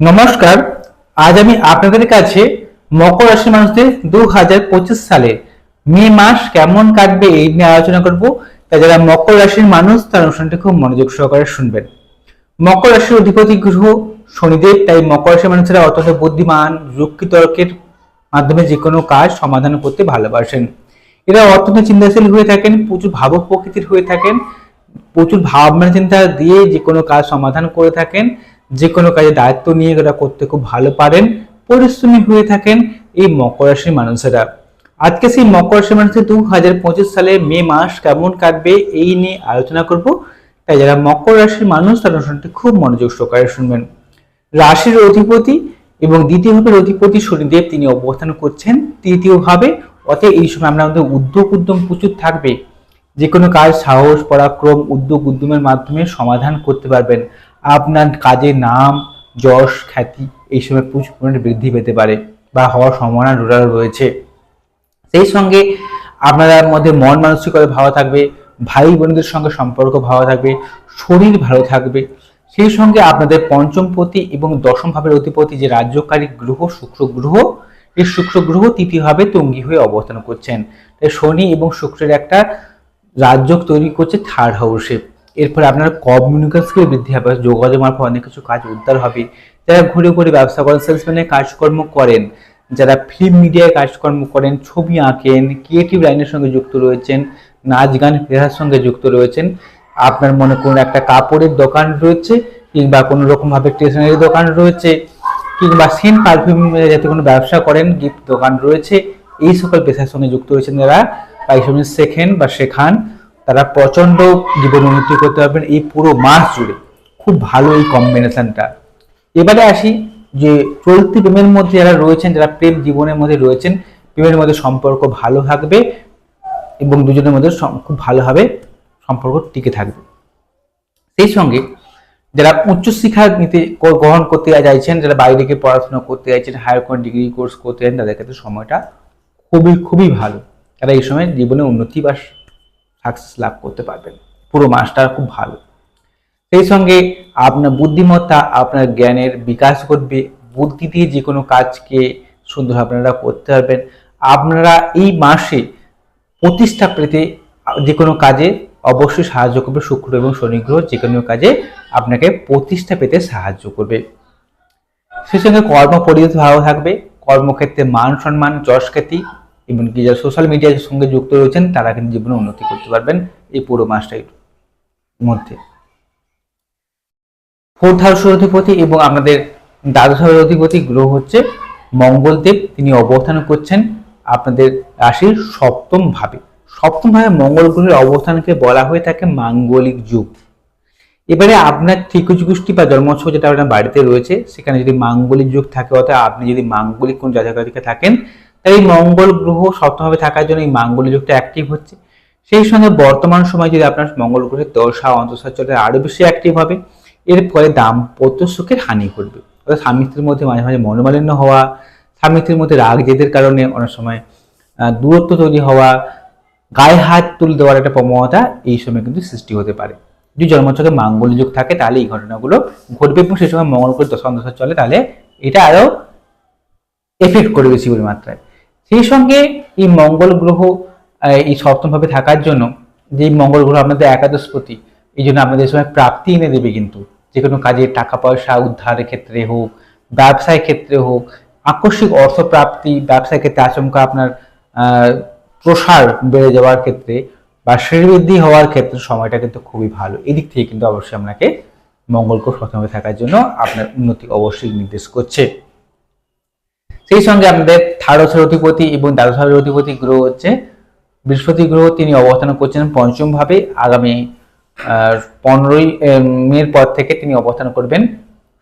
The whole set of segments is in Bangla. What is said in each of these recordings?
নমস্কার, আজ আমি আপনাদের কাছে মকর রাশি মানুষদের দু হাজার পঁচিশ সালে মে মাস কেমন কাটবে এই নিয়ে আলোচনা করব। তাই যারা মকর রাশির মানুষ, তার অনুষ্ঠানটি খুব মনোযোগ সহকারে শুনবেন। মকর রাশির অধিপতি গ্রহ শনিদেব, তাই মকর রাশির মানুষেরা অত্যন্ত বুদ্ধিমান যুক্তি তর্কের মাধ্যমে যে কোনো কাজ সমাধান করতে ভালোবাসেন। এরা অত্যন্ত চিন্তাশীল হয়ে থাকেন, প্রচুর ভাবক প্রকৃতির হয়ে থাকেন, প্রচুর ভাবনা চিন্তা দিয়ে যে কোনো কাজ সমাধান করে থাকেন। যে কোনো কাজে দায়িত্ব নিয়ে এরা করতে খুব ভালো পারেন, পরিশ্রমী হয়ে থাকেন এই মকর রাশির মানুষেরা। আজকে সেই মকর রাশির মানুষের দু হাজার পঁচিশ সালে মে মাস কেমন কাটবে এই নিয়ে আলোচনা করব। তাই যারা মকর রাশির মানুষ, তার অনুষ্ঠানটি খুব মনোযোগ সহকারে শুনবেন। রাশির অধিপতি এবং দ্বিতীয় ভাবের অধিপতি শনিদেব, তিনি অবস্থান করছেন তৃতীয় ভাবে অতএব এই সময় আমরা আমাদের উদ্যোগ উদ্যম প্রচুর থাকবে। যে কোনো কাজ, সাহস, পরাক্রম, উদ্যোগ উদ্যমের মাধ্যমে সমাধান করতে পারবেন। আপনার কাজের নাম, যশ, খ্যাতি এই সময় প্রচুর পরিমাণে বৃদ্ধি পেতে পারে বা হওয়ার সম্ভাবনা রোডার রয়েছে। সেই সঙ্গে আপনাদের মধ্যে মন মানসিকতা ভালো থাকবে, ভাই বোনদের সঙ্গে সম্পর্ক ভালো থাকবে, শরীর ভালো থাকবে। সেই সঙ্গে আপনাদের পঞ্চম পতি এবং দশম ভাবের অধিপতি যে রাজ্যকারী গ্রহ, শুক্র গ্রহ, এই শুক্র গ্রহ তৃতীয় ভাবে তঙ্গি হয়ে অবস্থান করছেন। তাই শনি এবং শুক্রের একটা রাজ্য তৈরি করছে থার্ড হাউসে এরপরে আপনার কমিউনিকেশন স্কিল বৃদ্ধি হবে যোগাযোগ মারফত অনেক কিছু কাজ উদ্ধার হবে। যারা ঘুরে ঘুরে ব্যবসা করেন সেলসম্যানের কাজকর্ম করেন, যারা ফিল্ম মিডিয়ায় কাজকর্ম করেন, ছবি আঁকেন ক্রিয়েটিভ লাইনের সঙ্গে যুক্ত রয়েছেন, নাচ গান পেশার সঙ্গে যুক্ত রয়েছেন, আপনার মনে করুন একটা কাপড়ের দোকান রয়েছে, কিংবা কোনো রকমভাবে স্টেশনারি দোকান রয়েছে, কিংবা সেন্ট পারফিউম যাতে কোনো ব্যবসা করেন গিফট দোকান রয়েছে, এই সকল পেশার সঙ্গে যুক্ত রয়েছেন যারা। পারিশ্রমিক শেখেন বা শেখান। তারা প্রচণ্ড জীবন উন্নতি করতে পারবেন এই পুরো মাস জুড়ে। খুব ভালো এই কম্বিনেশনটা এবারে আসি যে চলতি প্রেমের মধ্যে যারা রয়েছেন, যারা প্রেম জীবনের মধ্যে রয়েছেন, প্রেমের মধ্যে সম্পর্ক ভালো থাকবে এবং দুজনের মধ্যে খুব ভালোভাবে সম্পর্ক টিকে থাকবে। সেই সঙ্গে যারা উচ্চশিক্ষা নিতে গ্রহণ করতে চাইছেন যারা বাইরে গিয়ে পড়াশোনা করতে চাইছেন হায়ার কোনো ডিগ্রি কোর্স করতে চাইছেন তাদের ক্ষেত্রে সময়টা খুবই খুবই ভালো। তারা এই সময় জীবনে উন্নতি বা সাকসেস লাভ করতে পারবেন। পুরো মাসটা খুব ভালো। সেই সঙ্গে আপনার বুদ্ধিমত্তা, আপনার জ্ঞানের বিকাশ ঘটবে। বুদ্ধি দিয়ে যে কোনো কাজকে সুন্দর আপনারা করতে পারবেন। আপনারা এই মাসে প্রতিষ্ঠা পেতে যে কোনো কাজে অবশ্যই সাহায্য করবে শুক্র এবং শনি গ্রহ। যে কোনো কাজে আপনাকে প্রতিষ্ঠা পেতে সাহায্য করবে। সেই সঙ্গে কর্ম পরিবেশ ভালো থাকবে। কর্মক্ষেত্রে মান সম্মান, যশ খ্যাতি এমনকি যারা সোশ্যাল মিডিয়ার সঙ্গে যুক্ত রয়েছেন, তারা কিন্তু জীবনে উন্নতি করতে পারবেন এই পুরো মাসটার মধ্যে। ফোর্থ হাউসের অধিপতি এবং আমাদের দ্বাদশ হাউসের অধিপতি গ্রহ হচ্ছে মঙ্গলদেব। তিনি অবস্থান করছেন আপনাদের রাশির সপ্তম ভাবে। সপ্তম ভাবে মঙ্গল গ্রহের অবস্থানকে বলা হয়ে থাকে মাঙ্গলিক যুগ। এবারে আপনার ত্রিকুচ গোষ্ঠী বা জন্মোৎসব যেটা আপনার বাড়িতে রয়েছে, সেখানে যদি মাঙ্গলিক যুগ থাকে, অর্থাৎ আপনি যদি মাঙ্গলিক কোন জায়গাটিকে থাকেন তাই এই মঙ্গল গ্রহ সপ্তমভাবে থাকার জন্য এই মাঙ্গলিক যুগটা অ্যাক্টিভ হচ্ছে। সেই সঙ্গে বর্তমান সময় যদি আপনার মঙ্গল গ্রহের দশা অন্তঃসার চলে আরও বেশি অ্যাক্টিভ হবে, এর ফলে দাম্পত্য সুখের হানি ঘটবে। অর্থাৎ স্বামী স্ত্রীর মধ্যে মাঝে মাঝে মনোমালিন্য হওয়া, স্বামী স্ত্রীর মধ্যে রাগ জেদের কারণে অনেক সময় দূরত্ব তৈরি হওয়া, গায়ে হাত তুলে দেওয়ার একটা প্রবণতা এই সময় কিন্তু সৃষ্টি হতে পারে। যদি জন্মচকে মাঙ্গল যুগ থাকে, তাহলে এই ঘটনাগুলো ঘটবে এবং সেই সময় মঙ্গল করে দশা অন্তঃসার চলে, তাহলে এটা আরও এফেক্ট করবে বেশি পরিমাত্রায়। সেই সঙ্গে এই মঙ্গল গ্রহ এই সপ্তমভাবে থাকার জন্য যে মঙ্গল গ্রহ আপনাদের একাদশপতি এই জন্য আপনাদের সময় প্রাপ্তি এনে দেবে কিন্তু। যে কোনো কাজে টাকা পয়সা, উদ্ধারের ক্ষেত্রে হোক ব্যবসায় ক্ষেত্রে হোক, আকস্মিক অর্থ প্রাপ্তি ব্যবসায় ক্ষেত্রে আচমকা আপনার প্রসার বেড়ে যাওয়ার ক্ষেত্রে বা শ্রীবৃদ্ধি হওয়ার ক্ষেত্রে সময়টা কিন্তু খুবই ভালো। এদিক থেকে কিন্তু অবশ্যই আপনাকে মঙ্গল গ্রহ সপ্তমভাবে থাকার জন্য আপনার উন্নতি অবশ্যই নির্দেশ করছে। সেই সঙ্গে আমাদের থার্ডসের অধিপতি এবং দ্বাদশের অধিপতি গ্রহ হচ্ছে, বৃহস্পতি গ্রহ তিনি অবস্থান করছেন পঞ্চম ভাবে আগামী পনেরোই মের পর থেকে তিনি অবস্থান করবেন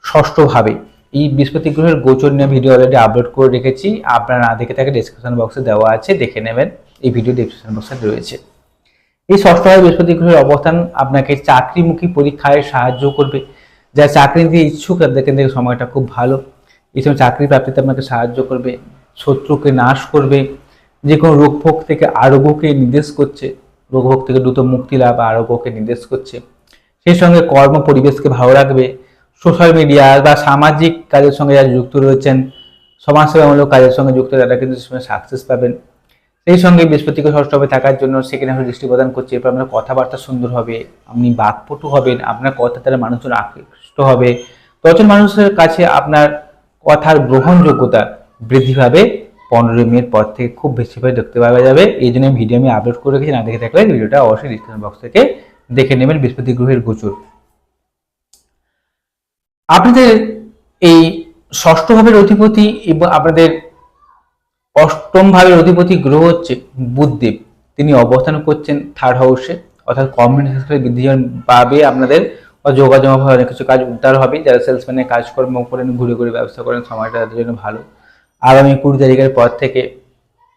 ষষ্ঠ ভাবে এই বৃহস্পতি গ্রহের গোচর নিয়ে ভিডিও অলরেডি আপলোড করে রেখেছি, আপনারা না দেখে থাকে ডিসক্রিপশন বক্সে দেওয়া আছে, দেখে নেবেন, এই ভিডিও ডিসক্রিপশন বক্সে রয়েছে। এই ষষ্ঠ ভাবে বৃহস্পতি গ্রহের অবস্থান আপনাকে চাকরিমুখী পরীক্ষায় সাহায্য করবে। যারা চাকরি নিতে ইচ্ছুক, তাদের কিন্তু সময়টা খুব ভালো। সময় চাকরি প্রাপ্তিতে আপনাকে সাহায্য করবে, শত্রুকে নাশ করবে, যে কোনো রোগ ভোগ থেকে আরোগ্যকে নির্দেশ করছে, রোগভোগ থেকে দ্রুত মুক্তি লাভ আরোগ্যকে নির্দেশ করছে। সেই সঙ্গে কর্ম পরিবেশকে ভালো রাখবে। সোশ্যাল মিডিয়া বা সামাজিক কাজের সঙ্গে যারা যুক্ত রয়েছেন, সমাজসেবামূলক কাজের সঙ্গে যুক্ত, তারা কিন্তু সাকসেস পাবেন। সেই সঙ্গে বৃহস্পতিকে ষষ্ঠভাবে থাকার জন্য সেখানে আপনি দৃষ্টি প্রদান করছে, এরপর আপনার কথাবার্তা সুন্দর হবে, আপনি বাকপটু হবেন, আপনার কথা দ্বারা মানুষজন আকৃষ্ট হবে। তখন মানুষের কাছে আপনার কথার গ্রহণযোগ্যতা বৃদ্ধি পাবে। পনেরো মিনিট পর থেকে খুব বেশিভাবে দেখতে পাওয়া যাবে। এই জন্য ভিডিও আমি আপলোড করে রেখেছি। না দেখে থাকলে ভিডিওটা অবশ্যই ডিসক্রিপশন বক্স থেকে দেখে নেবেন বৃহস্পতি গ্রহের গোচর। আপনাদের এই ষষ্ঠ ভাবের অধিপতি এবং আপনাদের অষ্টম ভাবের অধিপতি গ্রহ হচ্ছে বুধদেব। তিনি অবস্থান করছেন থার্ড হাউসে অর্থাৎ কমিউনিকেশন বৃদ্ধি পাবে আপনাদের বা যোগাযোগ হবে অনেক কিছু কাজ উদ্ধার হবে যারা সেলসম্যানের কাজকর্ম করেন ঘুরে ঘুরে ব্যবসা করেন, সময়টা তাদের জন্য ভালো। আগামী কুড়ি তারিখের পর থেকে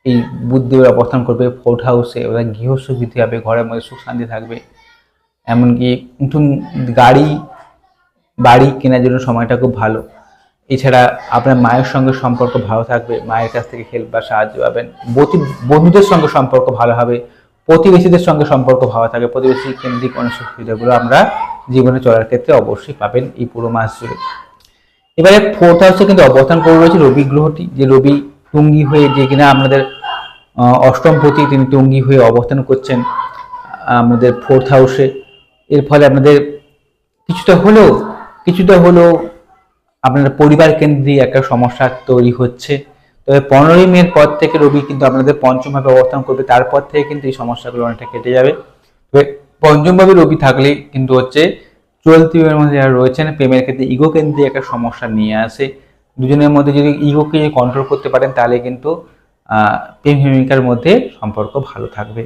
এই বুধদেবের অবস্থান করবে ফোর্থ হাউসে ওরা গৃহসুখ বৃদ্ধি হবে ঘরের মধ্যে সুখ শান্তি থাকবে। এমনকি নতুন গাড়ি, বাড়ি কেনার জন্য সময়টা খুব ভালো। এছাড়া আপনার মায়ের সঙ্গে সম্পর্ক ভালো থাকবে। মায়ের কাছ থেকে হেল্প বা সাহায্য পাবেন। বন্ধুদের সঙ্গে সম্পর্ক ভালো হবে। প্রতিবেশীদের সঙ্গে সম্পর্ক ভালো থাকে। প্রতিবেশী কেন্দ্রিক অনেক সুবিধাগুলো আমরা জীবনে চলার ক্ষেত্রে অবশ্যই পাবেন এই পুরো মাস জুড়ে। এবারে ফোর্থ হাউসে কিন্তু অবস্থান করে রয়েছে রবি গ্রহটি, যে রবি টুঙ্গি হয়ে যে কিনা আপনাদের অষ্টম প্রতি তিনি টুঙ্গি হয়ে অবস্থান করছেন আমাদের ফোর্থ হাউসে এর ফলে আপনাদের কিছুটা হলেও কিছুটা হলেও আপনার পরিবার কেন্দ্রিক একটা সমস্যা তৈরি হচ্ছে। তবে পনেরোই মের পর থেকে রবি কিন্তু আপনাদের পঞ্চমভাবে অবস্থান করবে, তারপর থেকে কিন্তু এই সমস্যাগুলো অনেকটা কেটে যাবে। তবে পঞ্চমভাবে রবি থাকলে কিন্তু হচ্ছে চলতি প্রেমের মধ্যে যারা রয়েছেন প্রেমের ক্ষেত্রে ইগো কেন্দ্রিক একটা সমস্যা নিয়ে আসে। দুজনের মধ্যে যদি ইগোকে কন্ট্রোল করতে পারেন, তাহলে কিন্তু প্রেম প্রেমিকার মধ্যে সম্পর্ক ভালো থাকবে।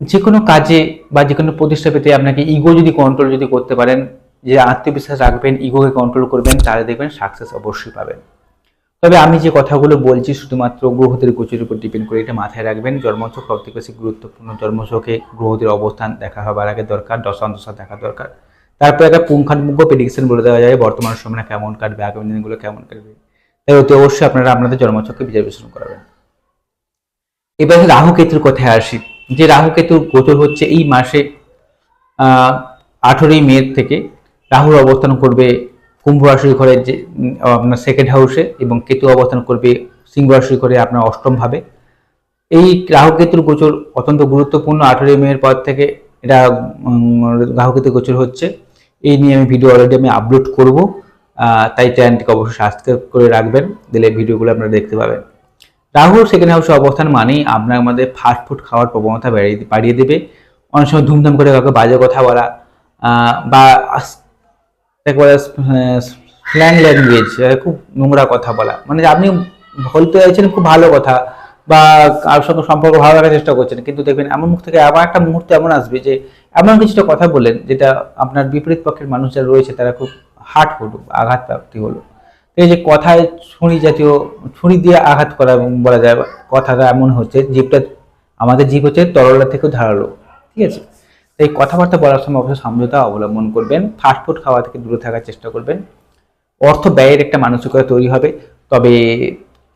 যে কোনো কাজে বা যে কোনো প্রতিষ্ঠা পেতে আপনাকে ইগো যদি কন্ট্রোল যদি করতে পারেন, যে আত্মবিশ্বাস রাখবেন ইগোকে কন্ট্রোল করবেন, তাহলে দেখবেন সাকসেস অবশ্যই পাবেন। তবে আমি যে কথাগুলো বলছি শুধুমাত্র গ্রহদের গোচরের উপর ডিপেন্ড করে, এটা মাথায় রাখবেন। জন্মছক সবথেকে বেশি গুরুত্বপূর্ণ জন্মছকে গ্রহদের অবস্থান দেখা হবার আগে দরকার দশান্তসা দেখা দরকার। তারপর একটা পুঙ্খানুপুঙ্খ প্রেডিকশন বলে দেওয়া যায়, বর্তমান সময় কেমন কাটবে, আগামী দিনগুলো কেমন কাটবে। তাই অতি অবশ্যই আপনারা আপনাদের জন্মছককে বিচার বিশ্লেষণ করাবেন। এবার রাহু কেতুর কথায় আসি। যে রাহু কেতুর গোচর হচ্ছে এই মাসে আঠেরোই মে থেকে রাহুর অবস্থান করবে কুম্ভ রাশির ঘরে যে আপনার সেকেন্ড হাউসে এবং কেতু অবস্থান করবে সিংহ রাশির ঘরে আপনার অষ্টম ভাবে। এই রাহু কেতুর গোচর অত্যন্ত গুরুত্বপূর্ণ। আঠেরোই মেয়ের পর থেকে এটা উম, রাহু কেতু গোচর হচ্ছে। এই নিয়ে আমি ভিডিও অলরেডি আমি আপলোড করব। তাই চ্যানেলটিকে অবশ্যই সাবস্ক্রাইব করে রাখবেন দিলে ভিডিওগুলো আপনারা দেখতে পাবেন। রাহু সেকেন্ড হাউসে অবস্থান মানেই আপনার আমাদের ফাস্ট ফুড খাওয়ার প্রবণতা বাড়িয়ে বাড়িয়ে দেবে। অনেক সময় ধুমধাম করে কাউকে বাজে কথা বলা বা একবারে স্ল্যাং ল্যাঙ্গুয়েজ খুব নোংরা কথা বলা। মানে আপনি বলতে চাইছেন খুব ভালো কথা, বা কারোর সঙ্গে সম্পর্ক ভালো রাখার চেষ্টা করছেন, কিন্তু দেখবেন এমন মুখ থেকে আবার একটা মুহূর্তে এমন আসবে যে, এমন কিছুটা কথা বলেন যেটা আপনার বিপরীত পক্ষের মানুষ যারা রয়েছে, তারা খুব হার্ট হলো আঘাত প্রাপ্তি হলো। এই যে কথায় ছুরি জাতীয়, ছুরি দিয়ে আঘাত করা বলা যায়, কথাটা এমন হচ্ছে, জীবটা আমাদের জীব হচ্ছে তরলা থেকেও ধারালো, ঠিক আছে? তো এই কথাবার্তা বলার সময় অবশ্যই সমঝোতা অবলম্বন করবেন ফাস্টফুড খাওয়া থেকে দূরে থাকার চেষ্টা করবেন। অর্থ ব্যয়ের একটা মানসিকতা তৈরি হবে, তবে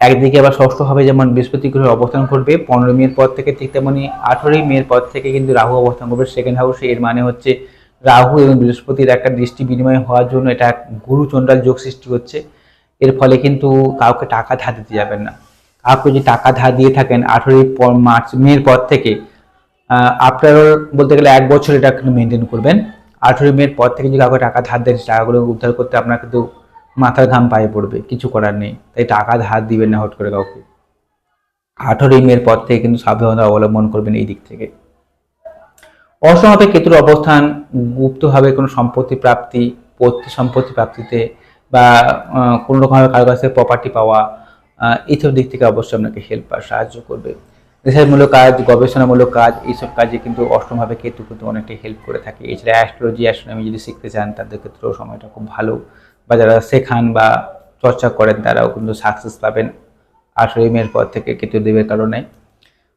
একদিকে আবার ষষ্ঠ হবে যেমন বৃহস্পতি গ্রহের অবস্থান করবে পনেরো মেয়ের পর থেকে ঠিক তেমনি আঠেরোই মেয়ের পর থেকে কিন্তু রাহু অবস্থান করবে। সেকেন্ড হাউসে এর মানে হচ্ছে রাহু এবং বৃহস্পতির একটা দৃষ্টি বিনিময় হওয়ার জন্য এটা এক গুরুচণ্ডাল যোগ সৃষ্টি হচ্ছে এর ফলে কিন্তু কাউকে টাকা ধার দিতে যাবেন না। কাউকে যদি টাকা ধার দিয়ে থাকেন আঠেরোই মার্চ মেয়ের পর থেকে আপনার বলতে গেলে এক বছর এটা কিন্তু মেনটেন করবেন। আঠেরোই মেয়ের পর থেকে যদি কাউকে টাকা ধার দেন টাকাগুলো উদ্ধার করতে আপনার কিন্তু মাথার ঘাম পায়ে পড়বে, কিছু করার নেই। তাই টাকা ধার দিবেন না হট করে কাউকে। আঠেরোই মেয়ের পর থেকে কিন্তু সাবধানতা অবলম্বন করবেন এই দিক থেকে। অসমভাবে কেতুর অবস্থান, গুপ্তভাবে কোনো সম্পত্তি প্রাপ্তি, পৈতৃক সম্পত্তি প্রাপ্তিতে বা কোনো রকমভাবে কারও কাছে প্রপার্টি পাওয়া এইসব দিক থেকে অবশ্যই আপনাকে হেল্প বা সাহায্য করবে। রিসার্চমূলক কাজ, গবেষণামূলক কাজ, এইসব কাজে কিন্তু অষ্টমভাবে কেতু কিন্তু অনেকটাই হেল্প করে থাকে। এছাড়া অ্যাস্ট্রোলজি অ্যাস্ট্রোনমি যদি শিখতে চান, তাদের ক্ষেত্রেও সময়টা খুব ভালো। বা যারা শেখান বা চর্চা করেন, তারাও কিন্তু সাকসেস পাবেন আঠেরোই মের পর থেকে কেতুদেবের কারণে।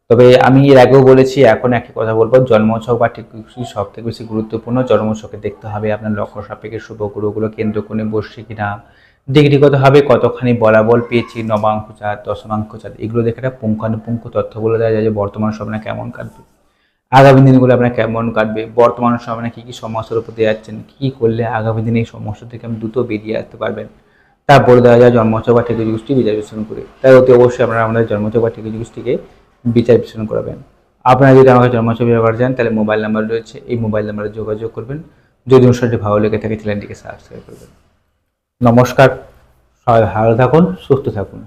তবে আমি এর আগেও বলেছি, এখন একই কথা বলব জন্মছক বা ঠিক সব থেকে বেশি গুরুত্বপূর্ণ জন্মছকে দেখতে হবে। আপনার লক্ষ্য সাপেক্ষে শুভ গ্রহগুলো কেন্দ্র করে বসছে কিনা ডিগ্রিগতভাবে কতখানি বলাবল পেয়েছি, নবাঙ্ক চাঁদ, দশমাঙ্ক চাঁদ, এগুলো দেখে একটা পুঙ্খানুপুঙ্খ তথ্য বলে দেওয়া যায় যে বর্তমান সময় কেমন কাটবে। আগামী দিনগুলো আপনার কেমন কাটবে, বর্তমান সময়ে কি কী সমস্যার উপর দিয়ে যাচ্ছেন, কী করলে আগামী দিনে এই সমস্যা থেকে আপনি দ্রুত বেরিয়ে আসতে পারবেন, তা বলে দেওয়া যায় জন্মোৎসব বা ঠেকে বিচার বিশ্লেষণ করে। তাই অতি অবশ্যই আপনারা আমাদের জন্মোৎসব বা ঠেকে বিচার বিশ্লেষণ করাবেন। আপনারা যদি আমাকে জন্মোৎসব ব্যবহার যান তাহলে মোবাইল নাম্বার রয়েছে, এই মোবাইল নাম্বারে যোগাযোগ করবেন। যদি অনুষ্ঠানটি ভালো লেগে থাকে, চ্যানেলটিকে সাবস্ক্রাইব করবেন নমস্কার সবাই ভালো থাকুন সুস্থ থাকুন।